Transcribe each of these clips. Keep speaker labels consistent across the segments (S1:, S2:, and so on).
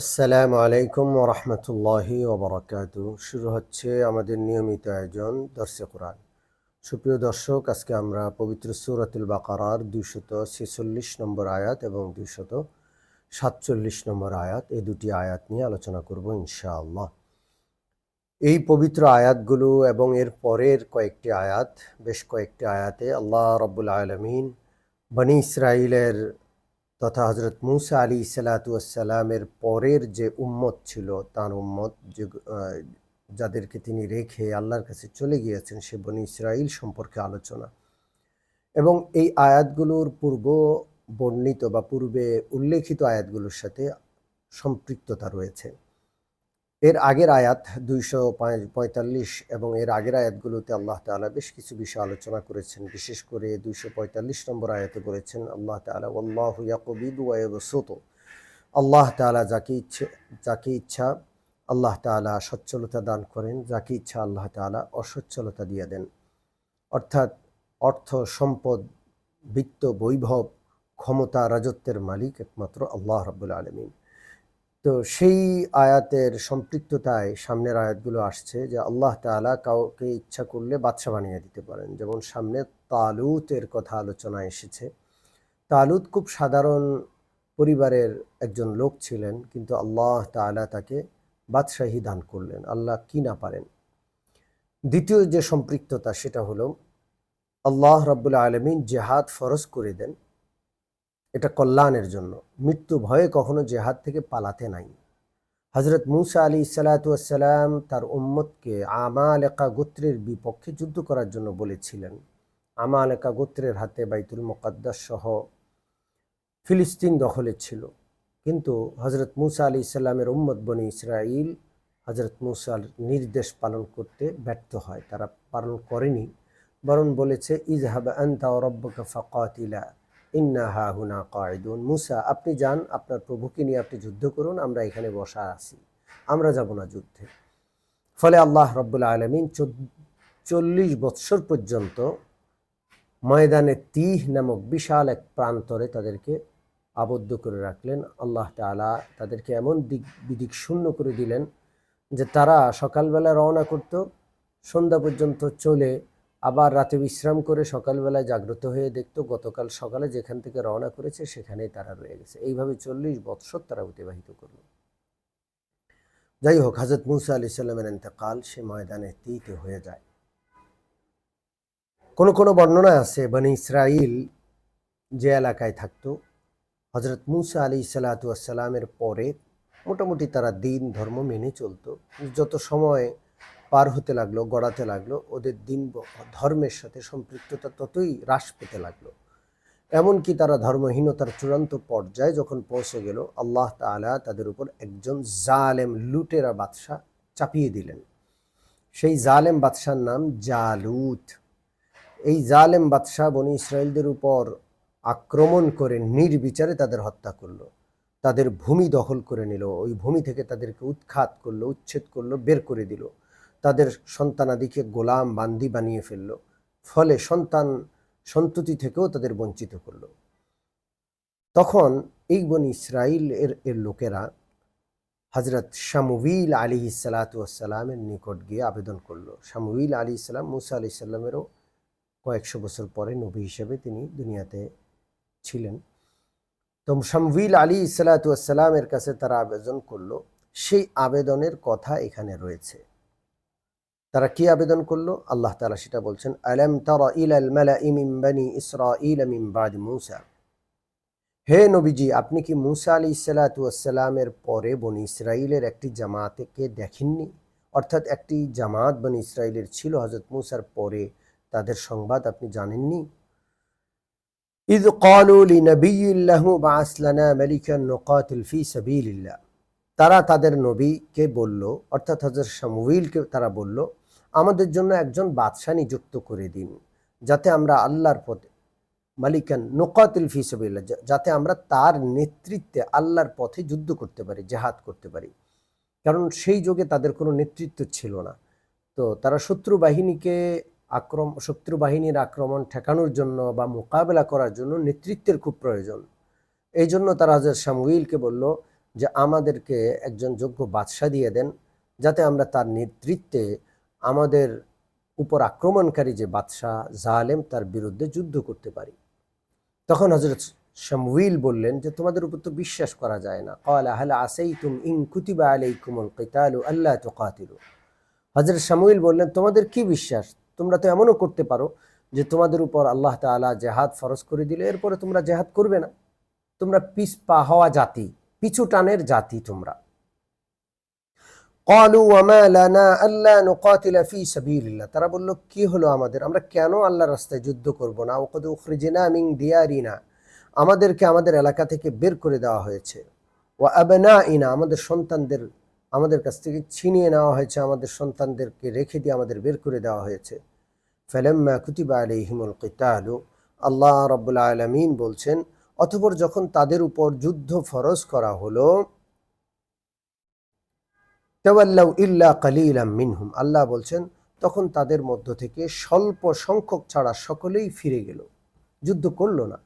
S1: আসসালামু আলাইকুম ওরহমতুল্লাহি ওবরাকাত শুরু হচ্ছে আমাদের নিয়মিত আয়োজন, দর্শে কোরআন। সুপ্রিয় দর্শক, আজকে আমরা পবিত্র সুরাতুল বাকারার দুইশত ছেচল্লিশ নম্বর আয়াত এবং দুইশত সাতচল্লিশ নম্বর আয়াত, এই দুটি আয়াত নিয়ে আলোচনা করব ইনশাআল্লাহ। এই পবিত্র আয়াতগুলো এবং এর পরের কয়েকটি আয়াত, বেশ কয়েকটি আয়াতে আল্লাহ রব্বুল আলমিন বনি ইসরায়েলের তথা হজরত মুসা আলী সালাতামের পরের যে উম্মত ছিল, তার উম্মত যে যাদেরকে তিনি রেখে আল্লাহর কাছে চলে গিয়েছেন, সে বনি ইসরাইল সম্পর্কে আলোচনা। এবং এই আয়াতগুলোর পূর্ব বর্ণিত বা পূর্বে উল্লেখিত আয়াতগুলোর সাথে সম্পৃক্ততা রয়েছে। এর আগের আয়াত দুইশো পঁয়তাল্লিশ এবং এর আগের আয়াতগুলোতে আল্লাহ তাআলা বেশ কিছু বিষয় আলোচনা করেছেন। বিশেষ করে দুইশো পঁয়তাল্লিশ নম্বর আয়াতে বলেছেন, আল্লাহ তাআলা আল্লাহ ইয়াকুবিদ ওয়াইবসুত আল্লাহ তাআলা যাকে ইচ্ছে, যাকে ইচ্ছা আল্লাহ তাআলা সচ্ছলতা দান করেন, যাকে ইচ্ছা আল্লাহ তাআলা অসচ্ছলতা দিয়ে দেন। অর্থাৎ অর্থ, সম্পদ, বিত্ত, বৈভব, ক্ষমতা, রাজত্বের মালিক একমাত্র আল্লাহ রাব্বুল আলমিন। তো সেই আয়াতের সম্পৃক্ততায় সামনের আয়াতগুলো আসছে যে আল্লাহ তাআলা কাউকে ইচ্ছা করলে বাদশা বানিয়ে দিতে পারেন। যেমন সামনে তালুতের কথা আলোচনা এসেছে। তালুত খুব সাধারণ পরিবারের একজন লোক ছিলেন, কিন্তু আল্লাহ তাআলা তাকে বাদশাহী দান করলেন। আল্লাহ কি না পারেন? দ্বিতীয় যে সম্পৃক্ততা সেটা হলো, আল্লাহ রাব্বুল আলমিন জেহাদ ফরজ করে দেন। এটা কল্যাণের জন্য। মৃত্যু ভয়ে কখনো জেহাদ থেকে পালাতে নাই। হজরত মুসা আলী সালাতাম তার উম্মতকে আমালেকা গোত্রের বিপক্ষে যুদ্ধ করার জন্য বলেছিলেন। আমালেকা গোত্রের হাতে বাইতুল মোকাদ্দাস সহ ফিলিস্তিন দখলে ছিল। কিন্তু হজরত মুসা আলী ইসলামের উম্মত বনি ইসরাইল হজরত মুসার নির্দেশ পালন করতে ব্যর্থ হয়। তারা পালন করেনি। বরং বলেছে ইজহাব আন্তা রব্বকা ফাকাতিলা। ইন্না হা হুনা কায়দুন মুসা, আপনি যান, আপনার প্রভুকে নিয়ে আপনি যুদ্ধ করুন, আমরা এখানে বসা আছি। আমরা যাব না যুদ্ধে। ফলে আল্লাহ রব্বুল আলমিন চল্লিশ বৎসর পর্যন্ত ময়দানে তিহ নামক বিশাল এক প্রান্তরে তাদেরকে আবদ্ধ করে রাখলেন। আল্লাহ তাআলা তাদেরকে এমন দিক, বিদিক শূন্য করে দিলেন যে তারা সকালবেলা রওনা করত, সন্ধ্যা পর্যন্ত চলে আবার রাতে বিশ্রাম করে সকালবেলায় জাগ্রত হয়ে দেখতো গতকাল সকালে যেখান থেকে রওনা করেছে সেখানেই তারা রয়ে গেছে। এইভাবে চল্লিশ বৎসর তারা অতিবাহিত করল। যাই হোক হাজরত মুসা আলি সাল্লামের এতেকাল সে ময়দানে তিতে হয়ে যায়। কোনো কোনো বর্ণনা আছে, বনি ইসরাইল যে এলাকায় থাকতো হজরত মুসা আলি সাল্লাতামের পরে মোটামুটি তারা দিন ধর্ম মেনে চলতো। যত সময় পার হতে লাগল, গড়াতে লাগল, ওদের দিন ধর্মের সাথে সম্পৃক্ততা ততই হ্রাস পেতে লাগল। এমনকি তারা ধর্মহীনতার চূড়ান্ত পর্যায়ে যখন পৌঁছে গেল, আল্লাহ তাআলা তাদের উপর একজন জালেম লুটেরা বাদশাহ চাপিয়ে দিলেন। সেই জালেম বাদশার নাম জালুত। এই জালেম বাদশাহ বনি ইসরায়েলদের উপর আক্রমণ করে নির্বিচারে তাদের হত্যা করল। তাদের ভূমি দখল করে নিল, ওই ভূমি থেকে তাদেরকে উৎখাত করল, উচ্ছেদ করল, বের করে দিল। তাদের সন্তানাদিকে গোলাম বান্দি বানিয়ে ফেলল। ফলে সন্তান সন্ততি থেকেও তাদের বঞ্চিত করল। তখন এই বনি ইসরাইল এর এর লোকেরা হজরত শামুবিল আলী সালাতামের নিকট গিয়ে আবেদন করল। শামুবিল আলী ইসলাম মুসা আলি সাল্লামেরও কয়েকশো বছর পরে নবী হিসেবে তিনি দুনিয়াতে ছিলেন। তো শামুবিল আলী সালাতামের কাছে তারা আবেদন করল। সেই আবেদনের কথা এখানে রয়েছে। তারা কি আবেদন করল? আল্লাহ তালা সেটা বলছেন, আলম তারা ইল মালা ইমিম বানি ইসরা ইল আমিম বাদ মুসা। হে নবীজি, আপনি কি মুসা আলি ইসালাতামের পরে বনি ইসরাইলের একটি জামাতকে দেখেননি? অর্থাৎ একটি জামাত বনি ইসরায়েলের ছিল হজরত মুসার পরে তাদের সংবাদ আপনি জানেননি? ইদ কলি নবীল্লাহু বা আসলানা মালিকান নকাতিল ফি সাবিল্লাহ তারা তাদের নবীকে বলল, অর্থাৎ হজরত শামুইলকে তারা বলল আমাদের জন্য একজন বাদশাহ নিযুক্ত করে দিন, যাতে আমরা আল্লাহর পথে, মালিকান নোকাতিল ফিসবিল্লা যাতে আমরা তার নেতৃত্বে আল্লাহর পথে যুদ্ধ করতে পারি, জেহাদ করতে পারি। কারণ সেই যুগে তাদের কোনো নেতৃত্ব ছিল না। তো তারা শত্রু বাহিনীকে আক্রম, শত্রু বাহিনীর আক্রমণ ঠেকানোর জন্য বা মোকাবেলা করার জন্য নেতৃত্বের খুব প্রয়োজন। এই জন্য তারা হাজার শামুইলকে বলল যে, আমাদেরকে একজন যোগ্য বাদশাহ দিয়ে দেন, যাতে আমরা তার নেতৃত্বে আমাদের উপর আক্রমণকারী যে বাদশাহ জালেম তার বিরুদ্ধে যুদ্ধ করতে পারি। তখন হজরত শামউইল বললেন যে, তোমাদের উপর তো বিশ্বাস করা যায় না। কল আসেই তুম ইং কুতিবা আলাইকুমুল কিতালু আল্লাহ তো কাতিল হজরত শামুইল বললেন, তোমাদের কি বিশ্বাস? তোমরা তো এমনও করতে পারো যে, তোমাদের উপর আল্লাহ তালা জেহাদ ফরজ করে দিলে এরপরে তোমরা জেহাদ করবে না। তোমরা পিস পা হওয়া জাতি, পিছু টানের জাতি তোমরা। কলু আল্লাহ নুকাতিলা ফি সাবিলিল্লাহ তারা বলল, কি হলো আমাদের? আমরা কেন আল্লাহর রাস্তায় যুদ্ধ করব না? ওকদ উখরিজিনা মিং দিয়ারিনা। আমাদেরকে আমাদের এলাকা থেকে বের করে দেওয়া হয়েছে। ও আবেনা ইনা আমাদের সন্তানদের, আমাদের কাছ থেকে ছিনিয়ে নেওয়া হয়েছে। আমাদের সন্তানদেরকে রেখে দিয়ে আমাদের বের করে দেওয়া হয়েছে। ফেলেম্মা কুতিবা আলিহিমুল কিতালু। আল্লাহ রবুল্লা আলমিন বলছেন অথবর যখন তাদের উপর যুদ্ধ ফরজ করা হলো তেওয়াল্লাউ ইল্লা কালিলাম মিনহুম। আল্লাহ বলছেন, তখন তাদের মধ্য থেকে স্বল্প সংখ্যক ছাড়া সকলেই ফিরে গেল। যুদ্ধ করল না।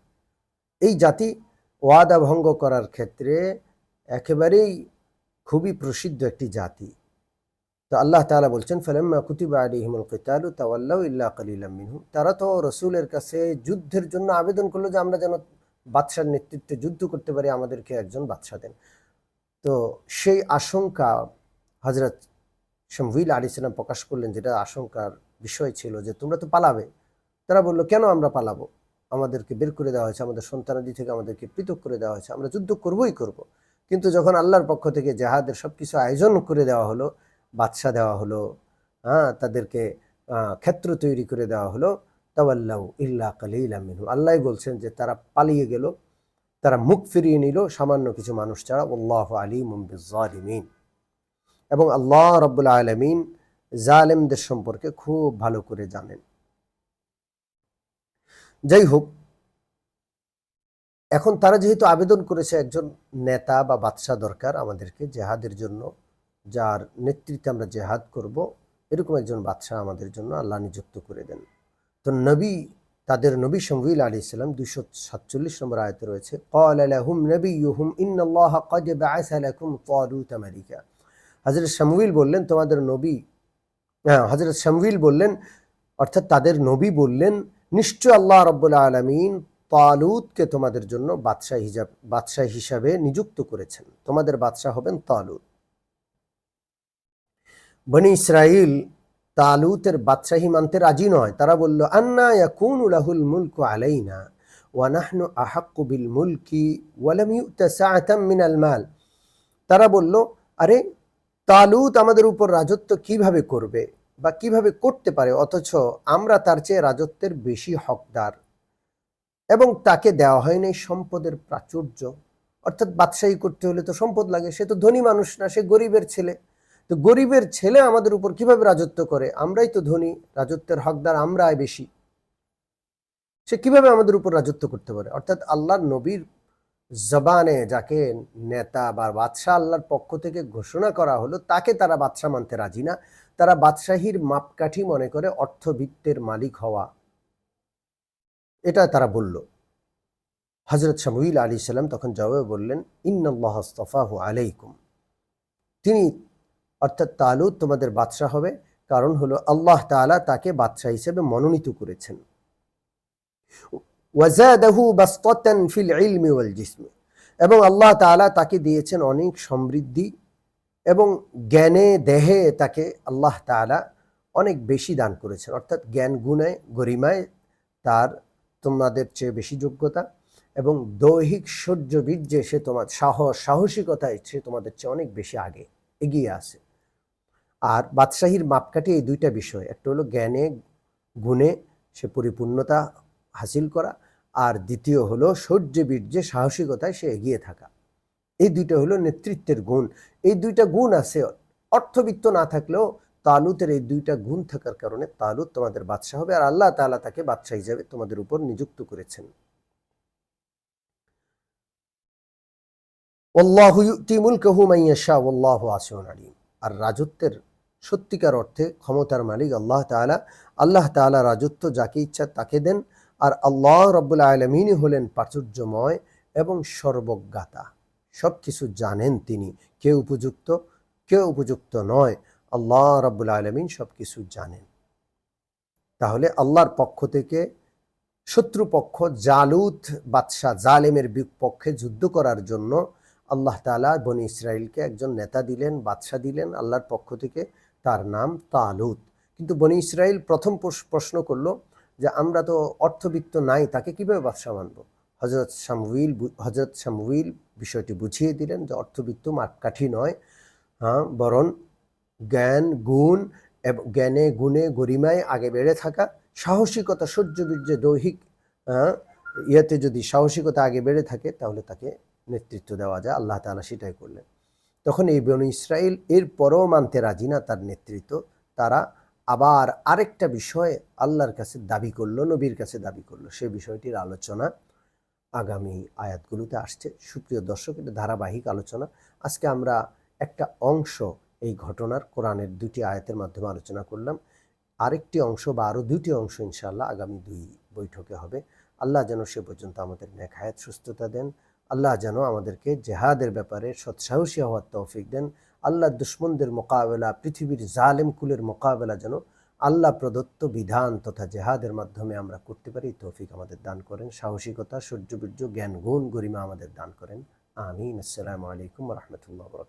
S1: এই জাতি ওয়াদা ভঙ্গ করার ক্ষেত্রে একেবারেই খুবই প্রসিদ্ধ একটি জাতি। তো আল্লাহ তাআলা বলছেন, ফেলাম্মা কুতিবা আলিহিমুল কিতালু তাওয়াল্লাউ ইল্লা কালিলাম মিনহুম। তারা তো রসুলের কাছে যুদ্ধের জন্য আবেদন করল যে আমরা যেন বাদশার নেতৃত্বে যুদ্ধ করতে পারি, আমাদেরকে একজন বাদশা দেন। তো সেই আশঙ্কা হজরত শমভিল আলী সালাম প্রকাশ করলেন, যেটা আশঙ্কার বিষয় ছিল যে তোমরা তো পালাবে। তারা বলল, কেন আমরা পালাবো? আমাদেরকে বের করে দেওয়া হয়েছে, আমাদের সন্তানাদি থেকে আমাদেরকে পৃথক করে দেওয়া হয়েছে, আমরা যুদ্ধ করবই করব। কিন্তু যখন আল্লাহর পক্ষ থেকে জাহাদের সব কিছু আয়োজন করে দেওয়া হলো বাদশা দেওয়া হলো হ্যাঁ তাদেরকে ক্ষেত্র তৈরি করে দেওয়া হলো, তাওয়াল্লাউ ইল্লা কালিল মিনহু আল্লাহ বলছেন যে তারা পালিয়ে গেল, তারা মুখ ফিরিয়ে নিল সামান্য কিছু মানুষ ছাড়া। আল্লাহ আলী মুম্বিজালিমিন এবং আল্লাহ রব্বুল আলমিন জালেমদের সম্পর্কে খুব ভালো করে জানেন। যাই হোক এখন তারা যেহেতু আবেদন করেছে একজন নেতা বা বাদশাহ দরকার আমাদেরকে জেহাদের জন্য, যার নেতৃত্বে আমরা জেহাদ করব, এরকম একজন বাদশাহ আমাদের জন্য আল্লাহ নিযুক্ত করে দেন। তো নবী, তাদের নবী শমুইল আলী ইসলাম দুশো সাতচল্লিশ নম্বর আয়তে রয়েছে কল নবী ইন্নআল্লাহ হজরত শামুইল বললেন, তোমাদের নবী হ্যাঁ হজরত শামুইল বললেন, অর্থাৎ তাদের নবী বললেন, নিশ্চয় আল্লাহ রব্বুল আলমিন তালুদকে তোমাদের জন্য বাদশাহ হিসাব বাদশাহ হিসাবে নিযুক্ত করেছেন। তোমাদের বাদশাহ হবেন তালুদ বনি ইসরাইল তালুতের বাদশাহী মানতে রাজি নয়। তারা বলল, আন্না ইয়াকুনু লাহুল মুলকু আলাইনা ওয়া নাহনু আহাক্কু বিল মুলকি ওয়ালাম ইউতা সাআতাম মিনাল মাল। তারা বলল, আরে তালুত আমাদের উপর রাজত্ব কীভাবে করবে বা কীভাবে করতে পারে, অথচ আমরা তার চেয়ে রাজত্বের বেশি হকদার। এবং তাকে দেওয়া হয়নি সম্পদের প্রাচুর্য। অর্থাৎ বাদশাহী করতে হলে তো সম্পদ লাগে, সে তো ধনী মানুষ না, সে গরিবের ছেলে। তো গরিবের ছেলে আমাদের উপর কীভাবে রাজত্ব করে? আমরাই তো ধনী, রাজত্বের হকদার আমরাই বেশি। সে কীভাবে আমাদের উপর রাজত্ব করতে পারে? অর্থাৎ আল্লাহর নবীর জবানে যাকে নেতা বা বাদশাহ আল্লাহর পক্ষ থেকে ঘোষণা করা হলো, তাকে তারা বাদশাহ মানতে রাজি না। তারা বাদশাহীর মাপকাঠি মনে করে অর্থবিত্তের মালিক হওয়া। এটা তারা বলল। হজরত শামুইল আলী সাল্লাম তখন জবাবে বললেন ইন্নআল্লাহ আস্তফাহু আলাইকুম। তিনি অর্থাৎ তালু তোমাদের বাদশাহ হবে, কারণ হলো আল্লাহ তাআলা তাকে বাদশাহ হিসেবে মনোনীত করেছেন। এবং আল্লাহ তাআলা তাকে দিয়েছেন অনেক সমৃদ্ধি এবং জ্ঞানে, দেহে তাকে আল্লাহ তাআলা অনেক বেশি দান করেছেন। অর্থাৎ জ্ঞান গুণে, গরিমায় তার তোমাদের চেয়ে বেশি যোগ্যতা এবং দৈহিক সহ্য বীর্যে সে তোমার সাহস সাহসিকতায় সে তোমাদের চেয়ে অনেক বেশি আগে, এগিয়ে আছে। আর বাদশাহীর মাপকাঠি এই দুইটা বিষয়। একটা হলো জ্ঞানে, গুণে সে পরিপূর্ণতা হাসিল করা। আর দ্বিতীয় হলো শৌর্য বীর্যে সাহসিকতায় সে এগিয়ে থাকা। এই দুইটা হলো নেতৃত্বের গুণ। এই দুইটা গুণ আছে। অর্থবিত্ত না থাকলেও তালুতের এই দুইটা গুণ থাকার কারণে তালুত তোমাদের বাদশাহ হবে আর আল্লাহ তাআলা তাকে বাদশাহ হিসাবে তোমাদের উপর নিযুক্ত করেছেন। আর রাজত্বের সত্যিকার অর্থে ক্ষমতার মালিক আল্লাহ তাআলা। আল্লাহ তাআলা রাজত্ব যাকে ইচ্ছা তাকে দেন। আর আল্লাহ রব্বুল আলমিনই হলেন প্রাচুর্যময় এবং সর্বজ্ঞাতা। সব কিছু জানেন তিনি। কে উপযুক্ত কে উপযুক্ত নয়, আল্লাহ রাব্বুল আলমিন সব কিছু জানেন। তাহলে আল্লাহর পক্ষ থেকে শত্রুপক্ষ জালুত বাদশাহ জালেমের বিপক্ষে যুদ্ধ করার জন্য আল্লাহ তালা বনি ইসরায়েলকে একজন নেতা দিলেন, বাদশাহ দিলেন, আল্লাহর পক্ষ থেকে তার নাম তালুত। কিন্তু বনি ইসরায়েল প্রথম প্রশ- প্রশ্ন করল যে আমরা তো অর্থবিত্ত নাই তাকে কীভাবে বাদশাহ মানব? হজরত শামউইল হজরত শামউইল বিষয়টি বুঝিয়ে দিলেন যে অর্থবিত্ত মাপকাঠি নয় হ্যাঁ বরং জ্ঞান গুণ এবং জ্ঞানে গুণে গরিমায় আগে বেড়ে থাকা সাহসিকতা সহ্যবীর্য দৈহিক আহ, ইয়েতে যদি সাহসিকতা আগে বেড়ে থাকে তাহলে তাকে নেতৃত্ব দেওয়া যায়। আল্লাহ তাআলা সেটাই করলেন। তখন এই বনু ইসরায়েল এর পরও মানতে রাজি না তার নেতৃত্ব। তারা আবার আরেকটা বিষয়ে আল্লাহর কাছে দাবি করল, নবীর কাছে দাবি করল। সে বিষয়টির আলোচনা আগামী আয়াতগুলোতে আসছে। সুপ্রিয় দর্শক, এটা ধারাবাহিক আলোচনা। আজকে আমরা একটা অংশ এই ঘটনার কোরআনের দুটি আয়াতের মাধ্যমে আলোচনা করলাম। আরেকটি অংশ বা আরও দুটি অংশ ইনশাআল্লাহ আগামী দুই বৈঠকে হবে। আল্লাহ যেন সে পর্যন্ত আমাদের নেখায়াত সুস্থতা দেন। আল্লাহ যেন আমাদেরকে জেহাদের ব্যাপারে সৎসাহসী হওয়ার তৌফিক দেন। আল্লাহ দুশ্মনদের মোকাবেলা, পৃথিবীর জালেম কুলের মোকাবেলা যেন আল্লাহ প্রদত্ত বিধান তথা জেহাদের মাধ্যমে আমরা করতে পারি তৌফিক আমাদের দান করেন। সাহসিকতা সূর্যবীর্য জ্ঞান, গুণ, গরিমা আমাদের দান করেন। আমিন। আসসালামু আলাইকুম রহমতুল্লাহ বরকাত